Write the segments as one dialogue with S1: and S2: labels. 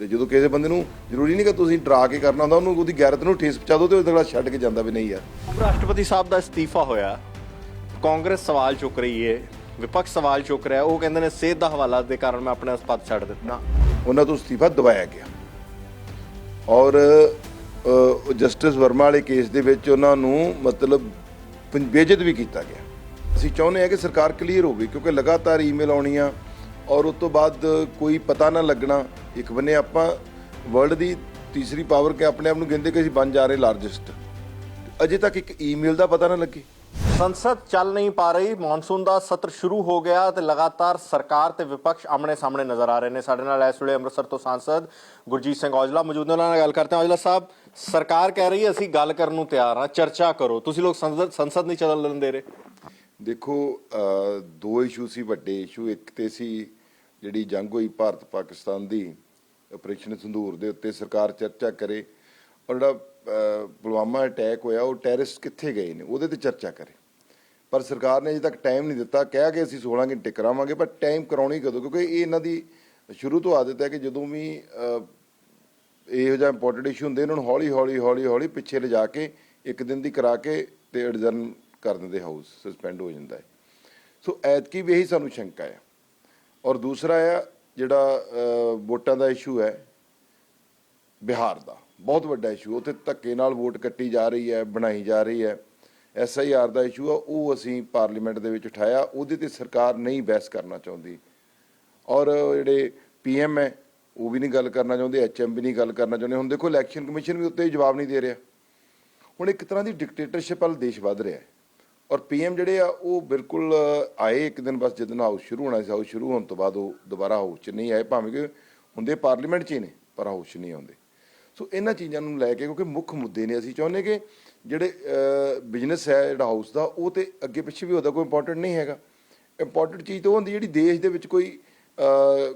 S1: ਤੇ ਜਦੋਂ ਕਿਸੇ ਬੰਦੇ ਨੂੰ ਜ਼ਰੂਰੀ ਨਹੀਂ ਕਿ ਤੁਸੀਂ ਡਰਾ ਕੇ ਕਰਨਾ ਹੁੰਦਾ ਉਹਨੂੰ ਉਹਦੀ ਗੈਰਤ ਨੂੰ ਠੇਸ ਪਹੁੰਚਾ ਦਿਓ ਤੇ ਉਹ ਅਗਲਾ ਛੱਡ ਕੇ ਜਾਂਦਾ ਵੀ ਨਹੀਂ ਯਾਰ।
S2: ਉਪ ਰਾਸ਼ਟਰਪਤੀ ਸਾਹਿਬ ਦਾ ਅਸਤੀਫਾ ਹੋਇਆ। ਕਾਂਗਰਸ ਸਵਾਲ ਚੁੱਕ ਰਹੀ ਹੈ ਵਿਪਕਸ਼ ਸਵਾਲ ਚੁੱਕ ਰਿਹਾ ਉਹ ਕਹਿੰਦੇ ਨੇ ਸਿਹਤ ਦਾ ਹਵਾਲਾ ਦੇ ਕਾਰਨ ਮੈਂ ਆਪਣਾ ਪਦ ਛੱਡ ਦਿੱਤਾ।
S1: ਉਹਨਾਂ ਤੋਂ ਅਸਤੀਫਾ ਦਵਾਇਆ ਗਿਆ। ਔਰ ਜਸਟਿਸ ਵਰਮਾ ਵਾਲੇ ਕੇਸ ਦੇ ਵਿੱਚ ਉਹਨਾਂ ਨੂੰ ਮਤਲਬ ਬੇਇੱਜ਼ਤ ਵੀ ਕੀਤਾ ਗਿਆ। ਅਸੀਂ ਚਾਹੁੰਦੇ ਹਾਂ ਕਿ ਸਰਕਾਰ ਕਲੀਅਰ ਹੋਵੇ ਕਿਉਂਕਿ ਲਗਾਤਾਰ ਈਮੇਲ ਆਉਣੀਆਂ ਔਰ ਉਸ ਤੋਂ ਬਾਅਦ ਕੋਈ ਪਤਾ ਨਾ ਲੱਗਣਾ ਇੱਕ ਬੰਨੇ ਆਪਾਂ ਵਰਲਡ ਦੀ ਤੀਸਰੀ ਪਾਵਰ ਕੇ ਆਪਣੇ ਆਪ ਨੂੰ ਕਹਿੰਦੇ ਕਿ ਅਸੀਂ ਬਣ ਜਾ ਰਹੇ ਲਾਰਜੈਸਟ ਅਜੇ ਤੱਕ ਇੱਕ ਈਮੇਲ ਦਾ ਪਤਾ ਨਾ ਲੱਗੇ।
S2: ਸੰਸਦ ਚੱਲ ਨਹੀਂ ਪਾ ਰਹੀ ਮੌਨਸੂਨ ਦਾ ਸਤਰ ਸ਼ੁਰੂ ਹੋ ਗਿਆ ਤੇ ਲਗਾਤਾਰ ਸਰਕਾਰ ਤੇ ਵਿਪਕਸ਼ ਆਮਣੇ ਸਾਹਮਣੇ ਨਜ਼ਰ ਆ ਰਹੇ ਨੇ। ਸਾਡੇ ਨਾਲ ਇਸ ਵੇਲੇ ਅੰਮ੍ਰਿਤਸਰ ਤੋਂ ਸਾਂਸਦ ਗੁਰਜੀਤ ਸਿੰਘ ਔਜਲਾ ਮੌਜੂਦ ਨੇ। ਉਹਨਾਂ ਨਾਲ ਗੱਲ ਕਰਦੇ ਹਾਂ। ਔਜਲਾ ਸਾਹਿਬ ਸਰਕਾਰ ਕਹਿ ਰਹੀ ਹੈ ਅਸੀਂ ਗੱਲ ਕਰਨ ਨੂੰ ਤਿਆਰ ਹਾਂ। ਚਰਚਾ ਕਰੋ। ਤੁਸੀਂ ਲੋਕ ਸੰਸਦ ਸੰਸਦ ਨਹੀਂ ਚੱਲਣ ਦੇ ਰਹੇ।
S1: ਦੇਖੋ ਦੋ ਇਸ਼ੂ ਸੀ ਵੱਡੇ ਇਸ਼ੂ ਇੱਕ ਤੇ ਸੀ ਜਿਹੜੀ ਜੰਗ ਹੋਈ ਭਾਰਤ ਪਾਕਿਸਤਾਨ ਦੀ ਆਪਰੇਸ਼ਨ ਸੰਧੂਰ ਦੇ ਉੱਤੇ ਸਰਕਾਰ ਚਰਚਾ ਕਰੇ ਔਰ ਜਿਹੜਾ ਪੁਲਵਾਮਾ ਅਟੈਕ ਹੋਇਆ, ਉਹ ਟੈਰਰਿਸਟ ਕਿੱਥੇ ਗਏ ਨੇ? ਉਹਦੇ ਤੇ ਚਰਚਾ ਕਰੇ। ਪਰ ਸਰਕਾਰ ਨੇ ਅਜੇ ਤੱਕ ਟਾਈਮ ਨਹੀਂ ਦਿੱਤਾ। ਕਹਿ ਕੇ ਅਸੀਂ 16 ਘੰਟੇ ਕਰਾਵਾਂਗੇ, ਪਰ ਟਾਈਮ ਕਰਾਉਣੀ ਕਦੋਂ? ਕਿਉਂਕਿ ਇਹ ਇਹਨਾਂ ਦੀ ਸ਼ੁਰੂ ਤੋਂ ਆਦਤ ਹੈ ਕਿ ਜਦੋਂ ਵੀ ਇਹੋ ਜਿਹਾ ਇੰਪੋਰਟੈਂਟ ਇਸ਼ੂ ਹੁੰਦੇ ਇਹਨਾਂ ਨੂੰ ਹੌਲੀ ਹੌਲੀ ਹੌਲੀ ਹੌਲੀ ਪਿੱਛੇ ਲਿਜਾ ਕੇ ਇੱਕ ਦਿਨ ਦੀ ਕਰਾ ਕੇ ਤੇ ਐਡਜਰਨ ਕਰ ਦਿੰਦੇ ਹਾਊਸ ਸਸਪੈਂਡ ਹੋ ਜਾਂਦਾ ਹੈ। ਸੋ ਐਤਕੀ ਵੀ ਇਹੀ ਸਾਨੂੰ ਸ਼ੰਕਾ ਹੈ। ਔਰ ਦੂਸਰਾ ਆ, ਜਿਹੜਾ ਵੋਟਾਂ ਦਾ ਇਸ਼ੂ ਹੈ, ਬਿਹਾਰ ਦਾ, ਬਹੁਤ ਵੱਡਾ ਇਸ਼ੂ, ਉੱਥੇ ਧੱਕੇ ਨਾਲ ਵੋਟ ਕੱਟੀ ਜਾ ਰਹੀ ਹੈ, ਬਣਾਈ ਜਾ ਰਹੀ ਹੈ। ਐਸਆਈਆਰ ਦਾ ਇਸ਼ੂ ਆ, ਉਹ ਅਸੀਂ ਪਾਰਲੀਮੈਂਟ ਦੇ ਵਿੱਚ ਉਠਾਇਆ, ਉਹਦੇ ਤੇ ਸਰਕਾਰ ਨਹੀਂ ਬਹਿਸ ਕਰਨਾ ਚਾਹੁੰਦੀ। ਔਰ ਜਿਹੜੇ ਪੀਐਮ ਹੈ, ਉਹ ਵੀ ਨਹੀਂ ਗੱਲ ਕਰਨਾ ਚਾਹੁੰਦੇ ਐਚਐਮ ਵੀ ਨਹੀਂ ਗੱਲ ਕਰਨਾ ਚਾਹੁੰਦੇ। ਹੁਣ ਦੇਖੋ, ਇਲੈਕਸ਼ਨ ਕਮਿਸ਼ਨ ਵੀ ਉੱਤੇ ਜਵਾਬ ਨਹੀਂ ਦੇ ਰਿਹਾ। ਹੁਣ ਇੱਕ ਤਰ੍ਹਾਂ ਦੀ ਡਿਕਟੇਟਰਸ਼ਿਪ ਵੱਲ ਦੇਸ਼ ਵੱਧ ਰਿਹਾ ਹੈ। ਔਰ ਪੀਐਮ ਜਿਹੜੇ ਆ, ਉਹ ਬਿਲਕੁਲ ਆਏ ਇੱਕ ਦਿਨ, ਬਸ ਜਦੋਂ ਹਾਊਸ ਸ਼ੁਰੂ ਹੋਣਾ ਸੀ, ਹਾਊਸ ਸ਼ੁਰੂ ਹੋਣ ਤੋਂ ਬਾਅਦ ਉਹ ਦੁਬਾਰਾ ਹਾਊਸ 'ਚ ਨਹੀਂ ਆਏ, ਭਾਵੇਂ ਕਿ ਹੁੰਦੇ ਪਾਰਲੀਮੈਂਟ 'ਚ ਹੀ ਨੇ, ਪਰ ਹਾਊਸ 'ਚ ਨਹੀਂ ਆਉਂਦੇ। ਸੋ ਇਹਨਾਂ ਚੀਜ਼ਾਂ ਨੂੰ ਲੈ ਕੇ, ਕਿਉਂਕਿ ਮੁੱਖ ਮੁੱਦੇ ਨੇ, ਅਸੀਂ ਚਾਹੁੰਦੇ ਕਿ ਜਿਹੜੇ ਬਿਜ਼ਨਸ ਹੈ, ਜਿਹੜਾ ਹਾਊਸ ਦਾ, ਉਹ ਤੇ ਅੱਗੇ ਪਿੱਛੇ ਵੀ ਉਹਦਾ ਕੋਈ ਇੰਪੋਰਟੈਂਟ ਨਹੀਂ ਹੈਗਾ। ਇੰਪੋਰਟੈਂਟ ਚੀਜ਼ ਤਾਂ ਉਹ ਹੁੰਦੀ ਜਿਹੜੀ ਦੇਸ਼ ਦੇ ਵਿੱਚ ਕੋਈ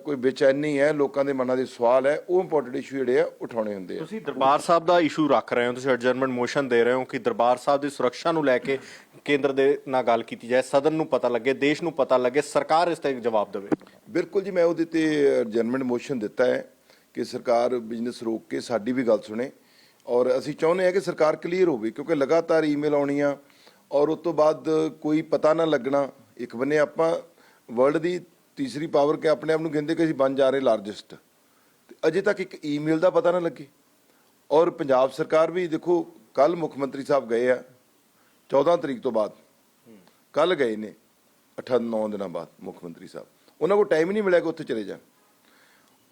S1: ਕੋਈ ਬੇਚੈਨੀ ਹੈ ਲੋਕਾਂ ਦੇ ਮਨਾਂ ਦੇ ਸਵਾਲ ਹੈ ਉਹ ਇੰਪੋਰਟੈਂਟ ਇਸ਼ੂ ਜਿਹੜੇ ਆ ਉਠਾਉਣੇ ਹੁੰਦੇ ਆ।
S2: ਤੁਸੀਂ ਦਰਬਾਰ ਸਾਹਿਬ ਦਾ ਇਸ਼ੂ ਰੱਖ ਰਹੇ ਹੋ ਤੁਸੀਂ ਐਡਜਰਨਮੈਂਟ ਮੋਸ਼ਨ ਦੇ ਰਹੇ ਹੋ ਕਿ ਦਰਬਾਰ ਸਾਹਿਬ ਦੀ ਸੁਰੱਖਿਆ ਨੂੰ ਲੈ ਕੇ ਕੇਂਦਰ ਦੇ ਨਾਲ ਗੱਲ ਕੀਤੀ ਜਾਏ ਸਦਨ ਨੂੰ ਪਤਾ ਲੱਗੇ ਦੇਸ਼ ਨੂੰ ਪਤਾ ਲੱਗੇ ਸਰਕਾਰ ਇਸ ਤੇ ਜਵਾਬ ਦੇਵੇ।
S1: ਬਿਲਕੁਲ ਜੀ ਮੈਂ ਉਹਦੇ ਤੇ ਜਨਮਨ ਮੋਸ਼ਨ ਦਿੱਤਾ ਹੈ ਕਿ ਸਰਕਾਰ ਬਿਜ਼ਨਸ ਰੋਕ ਕੇ ਸਾਡੀ ਵੀ ਗੱਲ ਸੁਣੇ ਔਰ ਅਸੀਂ ਚਾਹੁੰਦੇ ਹਾਂ ਕਿ ਸਰਕਾਰ ਕਲੀਅਰ ਹੋਵੇ ਕਿਉਂਕਿ ਲਗਾਤਾਰ ਈਮੇਲ ਆਉਣੀਆਂ ਔਰ ਉਸ ਤੋਂ ਬਾਅਦ ਕੋਈ ਪਤਾ ਨਾ ਲੱਗਣਾ ਇੱਕ ਬੰਨੇ ਆਪਾਂ ਵਰਲਡ ਦੀ ਤੀਸਰੀ ਪਾਵਰ ਕਿ ਆਪਣੇ ਆਪ ਨੂੰ ਕਹਿੰਦੇ ਕਿ ਅਸੀਂ ਬਣ ਜਾ ਰਹੇ ਲਾਰਜੈਸਟ ਤੇ ਅਜੇ ਤੱਕ ਇੱਕ ਈਮੇਲ ਦਾ ਪਤਾ ਨਾ ਲੱਗੇ। ਔਰ ਪੰਜਾਬ ਸਰਕਾਰ ਵੀ ਦੇਖੋ ਕੱਲ ਮੁੱਖ ਮੰਤਰੀ ਸਾਹਿਬ ਗਏ ਆ 14 ਤਰੀਕ ਤੋਂ ਬਾਅਦ। ਕੱਲ ਗਏ ਨੇ 8-9 ਦਿਨਾਂ ਬਾਅਦ ਮੁੱਖ ਮੰਤਰੀ ਸਾਹਿਬ। ਉਹਨਾਂ ਕੋਲ ਟਾਈਮ ਹੀ ਨਹੀਂ ਮਿਲਿਆ ਕਿ ਉੱਥੇ ਚਲੇ ਜਾਣ।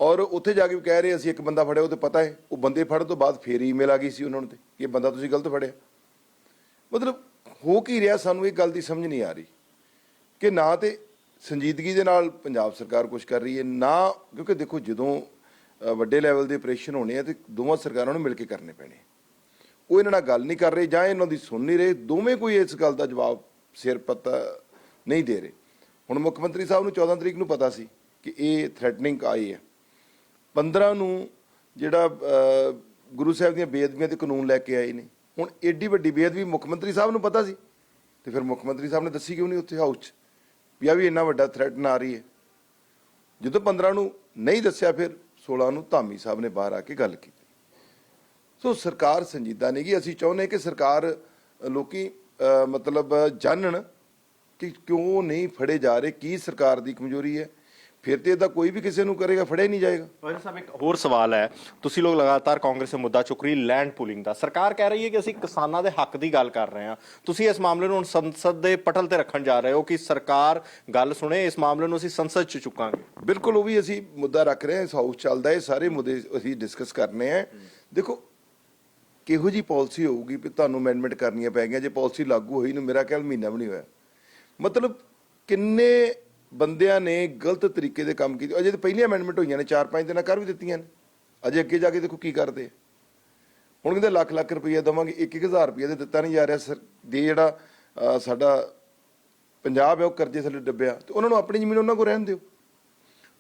S1: ਔਰ ਉੱਥੇ ਜਾ ਕੇ ਵੀ ਕਹਿ ਰਹੇ ਅਸੀਂ ਇੱਕ ਬੰਦਾ ਫੜਿਆ, ਉਹ ਤੇ ਪਤਾ ਹੈ, ਉਹ ਬੰਦੇ ਫੜਨ ਤੋਂ ਬਾਅਦ ਫੇਰ ਈਮੇਲ ਆ ਗਈ ਸੀ ਉਹਨਾਂ ਨੂੰ ਤੇ, ਕਿ ਇਹ ਬੰਦਾ ਤੁਸੀਂ ਗਲਤ ਫੜਿਆ। ਮਤਲਬ ਹੋ ਕੀ ਰਿਹਾ, ਸਾਨੂੰ ਇਹ ਗੱਲ ਦੀ ਸਮਝ ਨਹੀਂ ਆ ਰਹੀ। ਕਿ ਨਾ ਤੇ ਸੰਜੀਦਗੀ ਦੇ ਨਾਲ ਪੰਜਾਬ ਸਰਕਾਰ ਕੁਝ ਕਰ ਰਹੀ ਹੈ, ਨਾ, ਕਿਉਂਕਿ ਦੇਖੋ ਜਦੋਂ ਵੱਡੇ ਲੈਵਲ ਦੇ ਆਪਰੇਸ਼ਨ ਹੋਣੇ ਆ ਤੇ ਦੋਵਾਂ ਸਰਕਾਰਾਂ ਨੂੰ ਮਿਲ ਕੇ ਕਰਨੇ ਪੈਣੇ ਉਹ ਇਹਨਾਂ ਨਾਲ ਗੱਲ ਨਹੀਂ ਕਰ ਰਹੇ ਜਾਂ ਇਹਨਾਂ ਦੀ ਸੁਣ ਨਹੀਂ ਰਹੇ, ਦੋਵੇਂ ਕੋਈ ਇਸ ਗੱਲ ਦਾ ਜਵਾਬ ਸਿਰ ਪਤਾ ਨਹੀਂ ਦੇ ਰਹੇ। ਹੁਣ ਮੁੱਖ ਮੰਤਰੀ ਸਾਹਿਬ ਨੂੰ 14 ਤਰੀਕ ਨੂੰ ਪਤਾ ਸੀ ਕਿ ਇਹ ਥ੍ਰੈਟਨਿੰਗ ਆਈ ਹੈ। 15 ਨੂੰ ਜਿਹੜਾ ਗੁਰੂ ਸਾਹਿਬ ਦੀਆਂ ਬੇਅਦਬੀਆਂ ਦੇ ਕਾਨੂੰਨ ਲੈ ਕੇ ਆਏ ਨੇ। ਹੁਣ ਐਡੀ ਵੱਡੀ ਬੇਅਦਬੀ ਮੁੱਖ ਮੰਤਰੀ ਸਾਹਿਬ ਨੂੰ ਪਤਾ ਸੀ। ਤੇ ਫਿਰ ਮੁੱਖ ਮੰਤਰੀ ਸਾਹਿਬ ਨੇ ਦੱਸੀ ਕਿਉਂ ਨਹੀਂ ਉੱਥੇ ਹਾਊਸ 'ਚ? ਵੀ ਆ ਵੀ ਇੰਨਾ ਵੱਡਾ ਥ੍ਰੈਟ ਆ ਰਹੀ ਹੈ। ਜਦੋਂ 15 ਨੂੰ ਨਹੀਂ ਦੱਸਿਆ ਫਿਰ 16 ਨੂੰ ਧਾਮੀ ਸਾਹਿਬ ਨੇ ਬਾਹਰ ਆ ਕੇ ਗੱਲ ਕੀਤੀ। ਸੋ ਸਰਕਾਰ ਸੰਜੀਦਾ ਨਹੀਂ ਗੀ ਅਸੀਂ ਚਾਹੁੰਦੇ ਕਿ ਸਰਕਾਰ ਅ, ਲੋਕੀ ਮਤਲਬ ਜਾਣਨ ਕਿ ਕਿਉਂ ਨਹੀਂ ਫੜੇ ਜਾ ਰਹੇ ਕੀ ਸਰਕਾਰ ਦੀ ਕਮਜ਼ੋਰੀ ਹੈ। ਫਿਰ ਤੇ ਇਹਦਾ ਕੋਈ ਵੀ ਕਿਸੇ ਨੂੰ ਕਰੇਗਾ ਫੜਿਆ ਹੀ ਨਹੀਂ ਜਾਏਗਾ।
S2: ਵੈਸੇ ਸਾਹਿਬ ਇੱਕ ਹੋਰ ਸਵਾਲ ਹੈ। ਤੁਸੀਂ ਲੋਕ ਲਗਾਤਾਰ ਕਾਂਗਰਸ ਦੇ ਮੁੱਦਾ ਚੁੱਕ ਰਹੀ ਲੈਂਡ ਪੂਲਿੰਗ ਦਾ। ਸਰਕਾਰ ਕਹਿ ਰਹੀ ਹੈ ਕਿ ਅਸੀਂ ਕਿਸਾਨਾਂ ਦੇ ਹੱਕ ਦੀ ਗੱਲ ਕਰ ਰਹੇ ਹਾਂ। ਤੁਸੀਂ ਇਸ ਮਾਮਲੇ ਨੂੰ ਹੁਣ ਸੰਸਦ ਦੇ ਪਟਲ ਤੇ ਰੱਖਣ ਜਾ ਰਹੇ ਹੋ ਕਿ ਸਰਕਾਰ ਗੱਲ ਸੁਣੇ ਇਸ ਮਾਮਲੇ ਨੂੰ ਅਸੀਂ ਸੰਸਦ 'ਚ ਚੁੱਕਾਂਗੇ।
S1: ਬਿਲਕੁਲ ਉਹ ਵੀ ਅਸੀਂ ਮੁੱਦਾ ਰੱਖ ਰਹੇ ਹਾਂ ਇਸ ਹਾਊਸ ਚੱਲਦਾ ਹੈ ਸਾਰੇ ਮੁੱਦੇ ਅਸੀਂ ਡਿਸਕਸ ਕਰਨੇ ਆ ਦੇਖੋ ਕਿਹੋ ਜੀ ਪਾਲਿਸੀ ਹੋਊਗੀ ਵੀ ਤੁਹਾਨੂੰ ਅਮੈਂਡਮੈਂਟ ਕਰਨੀਆਂ ਪੈਗੀਆਂ ਜੇ ਪਾਲਿਸੀ ਲਾਗੂ ਹੋਈ ਨੂੰ ਮੇਰਾ ਖਿਆਲ ਮਹੀਨਾ ਵੀ ਨਹੀਂ ਹੋਇਆ। ਮਤਲਬ ਕਿੰਨੇ ਬੰਦਿਆਂ ਨੇ ਗਲਤ ਤਰੀਕੇ ਦੇ ਕੰਮ ਕੀਤੇ। ਅਜੇ ਤਾਂ ਪਹਿਲੀਆਂ ਅਮੈਂਡਮੈਂਟ ਹੋਈਆਂ ਨੇ 4-5 ਦਿਨਾਂ ਕਰ ਵੀ ਦਿੱਤੀਆਂ ਨੇ। ਅਜੇ ਅੱਗੇ ਜਾ ਕੇ ਦੇਖੋ ਕੀ ਕਰਦੇ ਹੁਣ ਕਹਿੰਦੇ ਲੱਖ ਲੱਖ ਰੁਪਈਆ ਦਵਾਂਗੇ 1-1000 ਰੁਪਈਆ ਦੇ ਦਿੱਤਾ ਨਹੀਂ ਜਾ ਰਿਹਾ। ਸਰ, ਦੇ ਜਿਹੜਾ ਸਾਡਾ ਪੰਜਾਬ ਹੈ, ਉਹ ਕਰਜ਼ੇ ਥੱਲੇ ਡੱਬਿਆ। ਤੇ ਉਹਨਾਂ ਨੂੰ ਆਪਣੀ ਜ਼ਮੀਨ ਉਹਨਾਂ ਕੋਲ ਰਹਿਣ ਦਿਓ।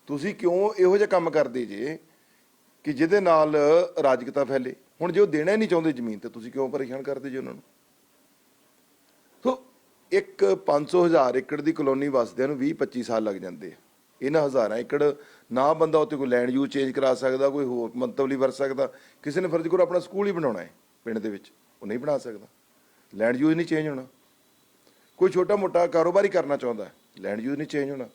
S1: ਤੁਸੀਂ ਕਿਉਂ ਇਹੋ ਜਿਹਾ ਕੰਮ ਕਰਦੇ ਜੇ ਕਿ ਜਿਹਦੇ ਨਾਲ ਰਾਜਕਤਾ ਫੈਲੇ? ਹੁਣ ਜੇ ਉਹ ਦੇਣਾ ਹੀ ਨਹੀਂ ਚਾਹੁੰਦੇ ਜ਼ਮੀਨ ਤੇ, ਤੁਸੀਂ ਕਿਉਂ ਪਰੇਸ਼ਾਨ ਕਰਦੇ ਜੇ ਉਹਨਾਂ ਨੂੰ? ਸੋ ਇੱਕ 500 ਹਜ਼ਾਰ ਏਕੜ ਦੀ ਕਲੋਨੀ ਵਸਦਿਆਂ ਨੂੰ 20 25 ਸਾਲ ਲੱਗ ਜਾਂਦੇ ਆ। ਇਹਨਾਂ ਹਜ਼ਾਰਾਂ ਏਕੜ ਨਾ ਬੰਦਾ ਉੱਤੇ ਕੋਈ ਲੈਂਡ ਯੂਜ਼ ਚੇਂਜ ਕਰਾ ਸਕਦਾ, ਕੋਈ ਹੋਰ ਮੰਤਵ ਲਈ ਵਰਤ ਸਕਦਾ। ਕਿਸੇ ਨੇ ਫਰਜ਼ ਕਰੋ ਆਪਣਾ ਸਕੂਲ ਹੀ ਬਣਾਉਣਾ ਹੈ ਪਿੰਡ ਦੇ ਵਿੱਚ, ਉਹ ਨਹੀਂ ਬਣਾ ਸਕਦਾ। ਲੈਂਡ ਯੂਜ਼ ਨਹੀਂ ਚੇਂਜ ਹੋਣਾ। ਕੋਈ ਛੋਟਾ ਮੋਟਾ ਕਾਰੋਬਾਰ ਹੀ ਕਰਨਾ ਚਾਹੁੰਦਾ ਲੈਂਡ ਯੂਜ਼ ਨਹੀਂ ਚੇਂਜ ਹੋਣਾ।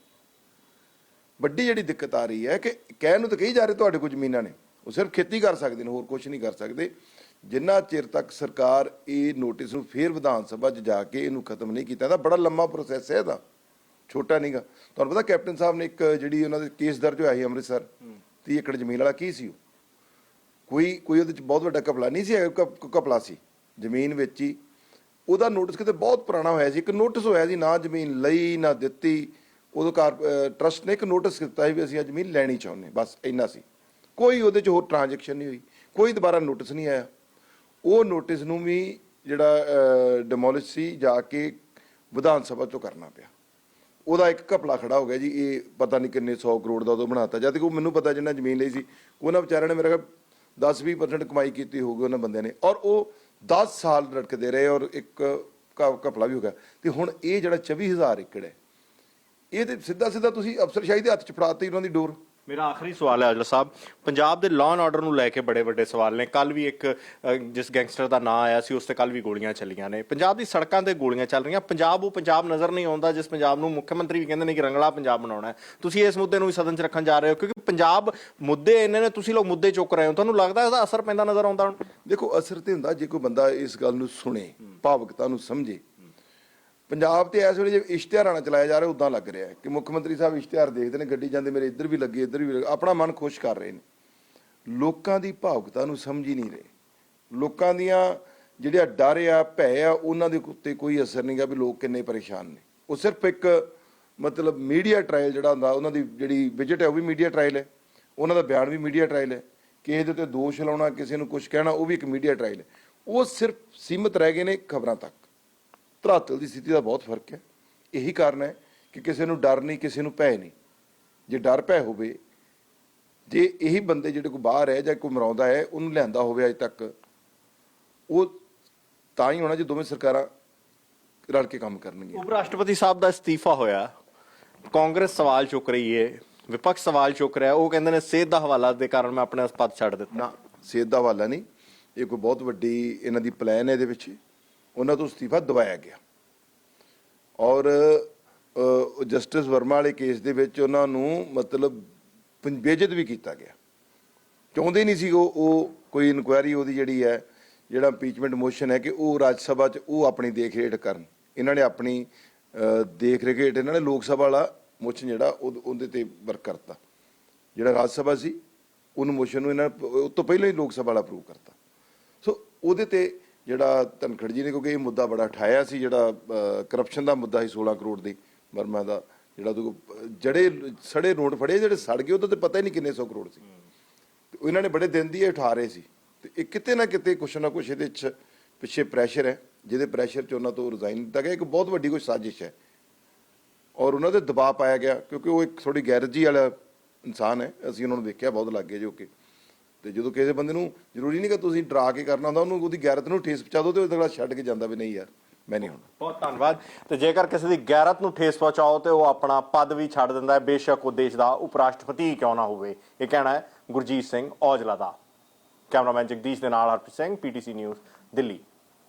S1: ਵੱਡੀ ਜਿਹੜੀ ਦਿੱਕਤ ਆ ਰਹੀ ਹੈ ਕਿ ਕਹਿਣ ਨੂੰ ਤਾਂ ਕਹੀ ਜਾ ਰਹੇ ਤੁਹਾਡੇ ਕੋਲ ਜ਼ਮੀਨਾਂ ਨੇ, ਉਹ ਸਿਰਫ ਖੇਤੀ ਕਰ ਸਕਦੇ ਨੇ, ਹੋਰ ਕੁਝ ਨਹੀਂ ਕਰ ਸਕਦੇ। ਜਿੰਨਾ ਚਿਰ ਤੱਕ ਸਰਕਾਰ ਇਹ ਨੋਟਿਸ ਨੂੰ ਫੇਰ ਵਿਧਾਨ ਸਭਾ 'ਚ ਜਾ ਕੇ ਇਹਨੂੰ ਖਤਮ ਨਹੀਂ ਕੀਤਾ ਇਹਦਾ ਬੜਾ ਲੰਮਾ ਪ੍ਰੋਸੈਸ ਹੈ ਇਹਦਾ ਛੋਟਾ ਨਹੀਂਗਾ ਤੁਹਾਨੂੰ ਪਤਾ ਕੈਪਟਨ ਸਾਹਿਬ ਨੇ ਇੱਕ ਜਿਹੜੀ ਉਹਨਾਂ ਦੇ ਕੇਸ ਦਰਜ ਹੋਇਆ ਸੀ ਅੰਮ੍ਰਿਤਸਰ 30 ਏਕੜ ਜ਼ਮੀਨ ਵਾਲਾ ਕੀ ਸੀ ਉਹ? ਕੋਈ ਕੋਈ ਉਹਦੇ ਚ ਬਹੁਤ ਵੱਡਾ ਕਪਲਾ ਨਹੀਂ ਸੀ ਹੈਗਾ, ਕਪਲਾ ਸੀ ਜ਼ਮੀਨ ਵਿੱਚ। ਹੀ ਉਹਦਾ ਨੋਟਿਸ ਕਿਤੇ ਬਹੁਤ ਪੁਰਾਣਾ ਹੋਇਆ ਸੀ ਇੱਕ ਨੋਟਿਸ ਹੋਇਆ ਸੀ ਨਾ ਜ਼ਮੀਨ ਲਈ ਨਾ ਦਿੱਤੀ। ਉਦੋਂ ਕਾਰ ਟਰਸਟ ਨੇ ਇੱਕ ਨੋਟਿਸ ਦਿੱਤਾ ਸੀ ਵੀ ਅਸੀਂ ਇਹ ਜ਼ਮੀਨ ਲੈਣੀ ਚਾਹੁੰਦੇ ਬਸ ਇੰਨਾ ਸੀ। ਕੋਈ ਉਹਦੇ ਚ ਹੋਰ ਟ੍ਰਾਂਜੈਕਸ਼ਨ ਨਹੀਂ ਹੋਈ ਕੋਈ ਦੁਬਾਰਾ ਨੋਟਿਸ ਨਹੀਂ ਆਇਆ। ਉਹ ਨੋਟਿਸ ਨੂੰ ਵੀ ਜਿਹੜਾ ਡਿਮੋਲਿਸ਼ ਸੀ, ਜਾ ਕੇ ਵਿਧਾਨ ਸਭਾ 'ਚੋਂ ਕਰਨਾ ਪਿਆ। ਉਹਦਾ ਇੱਕ ਘਪਲਾ ਖੜਾ ਹੋ ਗਿਆ ਜੀ, ਇਹ ਪਤਾ ਨਹੀਂ ਕਿੰਨੇ 100 ਕਰੋੜ ਦਾ ਉਦੋਂ ਬਣਾਤਾ। ਜਦ ਕਿ ਉਹ ਮੈਨੂੰ ਪਤਾ ਜਿੰਨਾ ਜ਼ਮੀਨ ਲਈ ਸੀ ਉਹਨਾਂ ਵਿਚਾਰਿਆਂ ਨੇ ਮੇਰਾ 10-20% ਕਮਾਈ ਕੀਤੀ ਹੋਊਗੀ ਉਹਨਾਂ ਬੰਦਿਆਂ ਨੇ। ਔਰ ਉਹ 10 ਸਾਲ ਰੜਕਦੇ ਰਹੇ ਔਰ ਇੱਕ ਘਪਲਾ ਵੀ ਹੋ ਗਿਆ। ਤੇ ਹੁਣ ਇਹ ਜਿਹੜਾ 24000 ਏਕੜ ਹੈ, ਇਹ ਤੇ ਸਿੱਧਾ ਸਿੱਧਾ ਤੁਸੀਂ ਅਫਸਰਸ਼ਾਹੀ ਦੇ ਹੱਥ 'ਚ ਫੜਾਤੀ ਉਹਨਾਂ ਦੀ ਡੋਰ।
S2: ਮੇਰਾ ਆਖਰੀ ਸਵਾਲ ਹੈ ਅਜਲਾ ਸਾਹਿਬ। ਪੰਜਾਬ ਦੇ ਲਾਅ ਐਂਡ ਆਰਡਰ ਨੂੰ ਲੈ ਕੇ ਬੜੇ ਵੱਡੇ ਸਵਾਲ ਨੇ। ਕੱਲ ਵੀ ਇੱਕ ਅ, ਜਿਸ ਗੈਂਗਸਟਰ ਦਾ ਨਾਂ ਆਇਆ ਸੀ ਉਸ ਤੇ ਕੱਲ ਵੀ ਗੋਲੀਆਂ ਚੱਲੀਆਂ ਨੇ। ਪੰਜਾਬ ਦੀ ਸੜਕਾਂ ਤੇ ਗੋਲੀਆਂ ਚੱਲ ਰਹੀਆਂ। ਪੰਜਾਬ ਉਹ ਪੰਜਾਬ ਨਜ਼ਰ ਨਹੀਂ ਆਉਂਦਾ ਜਿਸ ਪੰਜਾਬ ਨੂੰ ਮੁੱਖ ਮੰਤਰੀ ਵੀ ਕਹਿੰਦੇ ਨੇ ਕਿ ਰੰਗਲਾ ਪੰਜਾਬ ਬਣਾਉਣਾ ਹੈ। ਤੁਸੀਂ ਇਸ ਮੁੱਦੇ ਨੂੰ ਵੀ ਸਦਨ 'ਚ ਰੱਖਣ ਜਾ ਰਹੇ ਹੋ ਕਿਉਂਕਿ ਪੰਜਾਬ ਮੁੱਦੇ ਇੰਨੇ ਨੇ ਤੁਸੀਂ ਲੋਕ ਮੁੱਦੇ ਚੁੱਕ ਰਹੇ ਹੋ। ਤੁਹਾਨੂੰ ਲੱਗਦਾ ਇਹਦਾ ਅਸਰ ਪੈਂਦਾ ਨਜ਼ਰ ਆਉਂਦਾ ਹੁਣ?
S1: ਦੇਖੋ ਅਸਰ ਤੇ ਹੁੰਦਾ ਜੇ ਕੋਈ ਬੰਦਾ ਇਸ ਗੱਲ ਨੂੰ ਸੁਣੇ ਭਾਵਕਤਾ ਨੂੰ ਸਮਝੇ ਪੰਜਾਬ ਤੇ ਇਸ ਵੇਲੇ ਜੇ ਇਸ਼ਤਿਹਾਰਾਂ ਨਾਲ ਚਲਾਇਆ ਜਾ ਰਿਹਾ ਉਦਾਂ ਲੱਗ ਰਿਹਾ ਕਿ ਮੁੱਖ ਮੰਤਰੀ ਸਾਹਿਬ ਇਸ਼ਤਿਹਾਰ ਦੇਖਦੇ ਨੇ, ਗੱਡੀ ਜਾਂਦੇ ਮੇਰੇ ਇੱਧਰ ਵੀ ਲੱਗੇ, ਇੱਧਰ ਵੀ ਲੱਗੇ, ਆਪਣਾ ਮਨ ਖੁਸ਼ ਕਰ ਰਹੇ ਨੇ। ਲੋਕਾਂ ਦੀ ਭਾਵਕਤਾ ਨੂੰ ਸਮਝ ਹੀ ਨਹੀਂ ਰਹੇ। ਲੋਕਾਂ ਦੀਆਂ ਜਿਹੜਿਆ ਡਰ ਆ, ਭੈ ਆ, ਉਹਨਾਂ ਦੇ ਉੱਤੇ ਕੋਈ ਅਸਰ ਨਹੀਂਗਾ ਵੀ ਲੋਕ ਕਿੰਨੇ ਪਰੇਸ਼ਾਨ ਨੇ। ਉਹ ਸਿਰਫ ਇੱਕ ਮਤਲਬ ਮੀਡੀਆ ਟ੍ਰਾਇਲ ਜਿਹੜਾ ਹੁੰਦਾ, ਉਹਨਾਂ ਦੀ ਜਿਹੜੀ ਵਿਜਿਟ ਹੈ, ਉਹ ਵੀ ਮੀਡੀਆ ਟ੍ਰਾਇਲ ਹੈ। ਉਹਨਾਂ ਦਾ ਬਿਆਨ ਵੀ ਮੀਡੀਆ ਟ੍ਰਾਇਲ ਹੈ। ਕਿਸੇ ਦੇ ਉੱਤੇ ਦੋਸ਼ ਲਾਉਣਾ, ਕਿਸੇ ਨੂੰ ਕੁਝ ਕਹਿਣਾ, ਉਹ ਵੀ ਇੱਕ ਮੀਡੀਆ ਟ੍ਰਾਇਲ ਹੈ। ਉਹ ਸਿਰਫ ਸੀਮਤ ਰਹਿ ਗਏ ਨੇ ਖਬਰਾਂ ਤੱਕ। ਧਰਾਤਲ ਦੀ ਸਥਿਤੀ ਦਾ ਬਹੁਤ ਫ਼ਰਕ ਹੈ। ਇਹੀ ਕਾਰਨ ਹੈ ਕਿ ਕਿਸੇ ਨੂੰ ਡਰ ਨਹੀਂ ਕਿਸੇ ਨੂੰ ਭੈ ਨਹੀਂ। ਜੇ ਡਰ ਭੈ ਹੋਵੇ ਜੇ ਇਹੀ ਬੰਦੇ ਜਿਹੜੇ ਕੋਈ ਬਾਹਰ ਹੈ ਜਾਂ ਕੋਈ ਮਰਾਉਂਦਾ ਹੈ ਉਹਨੂੰ ਲਿਆਂਦਾ ਹੋਵੇ ਅਜੇ ਤੱਕ ਉਹ ਤਾਂ ਹੀ ਹੋਣਾ ਜੇ ਦੋਵੇਂ ਸਰਕਾਰਾਂ ਰਲ ਕੇ ਕੰਮ ਕਰਨਗੀਆਂ।
S2: ਉਪ ਰਾਸ਼ਟਰਪਤੀ ਸਾਹਿਬ ਦਾ ਅਸਤੀਫਾ ਹੋਇਆ। ਕਾਂਗਰਸ ਸਵਾਲ ਚੁੱਕ ਰਹੀ ਹੈ ਵਿਪਕਸ਼ ਸਵਾਲ ਚੁੱਕ ਰਿਹਾ ਉਹ ਕਹਿੰਦੇ ਨੇ ਸਿਹਤ ਦਾ ਹਵਾਲਾ ਦੇ ਕਾਰਨ ਮੈਂ ਆਪਣੇ ਪਦ ਛੱਡ ਦਿੱਤਾ।
S1: ਨਾ ਸਿਹਤ ਦਾ ਹਵਾਲਾ ਨਹੀਂ ਇਹ ਕੋਈ ਬਹੁਤ ਵੱਡੀ ਇਹਨਾਂ ਦੀ ਪਲਾਨ ਹੈ ਇਹਦੇ ਵਿੱਚ। ਉਹਨਾਂ ਤੋਂ ਅਸਤੀਫਾ ਦਵਾਇਆ ਗਿਆ। ਔਰ ਜਸਟਿਸ ਵਰਮਾ ਵਾਲੇ ਕੇਸ ਦੇ ਵਿੱਚ ਉਹਨਾਂ ਨੂੰ ਮਤਲਬ ਪੰ- ਬੇਇੱਜ਼ਤ ਵੀ ਕੀਤਾ ਗਿਆ। ਚਾਹੁੰਦੇ ਨਹੀਂ ਸੀ ਉਹ ਉਹ ਕੋਈ ਇਨਕੁਆਇਰੀ ਉਹਦੀ ਜਿਹੜੀ ਹੈ, ਜਿਹੜਾ ਇੰਪੀਚਮੈਂਟ ਮੋਸ਼ਨ ਹੈ ਕਿ ਉਹ ਰਾਜ ਸਭਾ 'ਚ ਉਹ ਆਪਣੀ ਦੇਖ ਰੇਖ ਕਰਨ। ਇਹਨਾਂ ਨੇ ਆਪਣੀ ਦੇਖ ਰੇਖ ਹੇਠ ਇਹਨਾਂ ਨੇ ਲੋਕ ਸਭਾ ਵਾਲਾ ਮੋਸ਼ਨ ਜਿਹੜਾ ਉਹ- ਉਹਦੇ ਤੇ ਵਰਕ ਕਰਤਾ। ਜਿਹੜਾ ਰਾਜ ਸਭਾ ਸੀ, ਉਹਨੂੰ ਮੋਸ਼ਨ ਨੂੰ ਇਹਨਾਂ ਉਹ ਤੋਂ ਪਹਿਲਾਂ ਹੀ ਲੋਕ ਸਭਾ ਵਾਲਾ ਅਪਰੂਵ ਕਰਤਾ। ਸੋ ਉਹਦੇ ਤੇ ਜਿਹੜਾ ਧਨਖੜ ਜੀ ਨੇ, ਕਿਉਂਕਿ ਇਹ ਮੁੱਦਾ ਬੜਾ ਉਠਾਇਆ ਸੀ, ਜਿਹੜਾ ਕਰਪਸ਼ਨ ਦਾ ਮੁੱਦਾ ਸੀ 16 ਕਰੋੜ ਦੀ, ਵਰਮਾ ਦਾ, ਜਿਹੜਾ ਉਹਦੇ ਕੋਲ ਸੜੇ ਨੋਟ ਫੜੇ, ਜਿਹੜੇ ਸੜ ਗਏ, ਉਹਦਾ ਤੇ ਪਤਾ ਹੀ ਨਹੀਂ ਕਿੰਨੇ ਸੌ ਕਰੋੜ ਸੀ। ਤੇ ਇਹਨਾਂ ਨੇ ਬੜੇ ਦਿਨ ਦੀ ਇਹ ਉਠਾ ਰਹੇ ਸੀ। ਤੇ ਇਹ ਕਿਤੇ ਨਾ ਕਿਤੇ ਕੁਛ ਨਾ ਕੁਛ ਇਹਦੇ ਚ ਪਿੱਛੇ ਪ੍ਰੈਸ਼ਰ ਹੈ, ਜਿਹਦੇ ਪ੍ਰੈਸ਼ਰ ਚ ਉਹਨਾਂ ਤੋਂ ਰਿਜ਼ਾਈਨ ਦਿੱਤਾ ਗਿਆ। ਇੱਕ ਬਹੁਤ ਵੱਡੀ ਕੋਈ ਸਾਜ਼ਿਸ਼ ਹੈ। ਔਰ ਉਹਨਾਂ ਦੇ ਦਬਾਅ ਪਾਇਆ ਗਿਆ, ਕਿਉਂਕਿ ਉਹ ਇੱਕ ਥੋੜੀ ਗੈਰਜੀ ਵਾਲਾ ਇਨਸਾਨ ਹੈ। ਅਸੀਂ ਉਹਨਾਂ ਨੂੰ ਦੇਖਿਆ, ਬਹੁਤ ਲੱਗੇ ਜੋ ਕਿ। ਤੇ ਜਦੋਂ ਕਿਸੇ ਬੰਦੇ ਨੂੰ ਜ਼ਰੂਰੀ ਨਹੀਂ ਕਿ ਤੁਸੀਂ ਡਰਾ ਕੇ ਕਰਨਾ ਹੁੰਦਾ, ਉਹਨੂੰ ਉਹਦੀ ਗੈਰਤ ਨੂੰ ਠੇਸ ਪਹੁੰਚਾ ਦਿਓ ਤੇ ਉਹ ਅਗਲਾ ਛੱਡ ਕੇ ਜਾਂਦਾ ਵੀ ਨਹੀਂ ਯਾਰ, ਮੈਂ ਨਹੀਂ ਹੁੰਦਾ
S2: ਬਹੁਤ ਧੰਨਵਾਦ। ਤੇ ਜੇਕਰ ਕਿਸੇ ਦੀ ਗੈਰਤ ਨੂੰ ਠੇਸ ਪਹੁੰਚਾਓ ਤੇ ਉਹ ਆਪਣਾ ਪਦ ਵੀ ਛੱਡ ਦਿੰਦਾ ਹੈ, ਬੇਸ਼ੱਕ ਉਹ ਦੇਸ਼ ਦਾ ਉਪ ਰਾਸ਼ਟਰਪਤੀ ਹੀ ਕਿਉਂ ਨਾ ਹੋਵੇ। ਇਹ ਕਹਿਣਾ ਹੈ ਗੁਰਜੀਤ ਸਿੰਘ ਔਜਲਾ ਦਾ। ਕੈਮਰਾਮੈਨ ਜਗਦੀਸ਼ ਦੇ ਨਾਲ ਹਰਪ੍ਰੀਤ ਸਿੰਘ, ਪੀਟੀਸੀ ਨਿਊਜ਼, ਦਿੱਲੀ।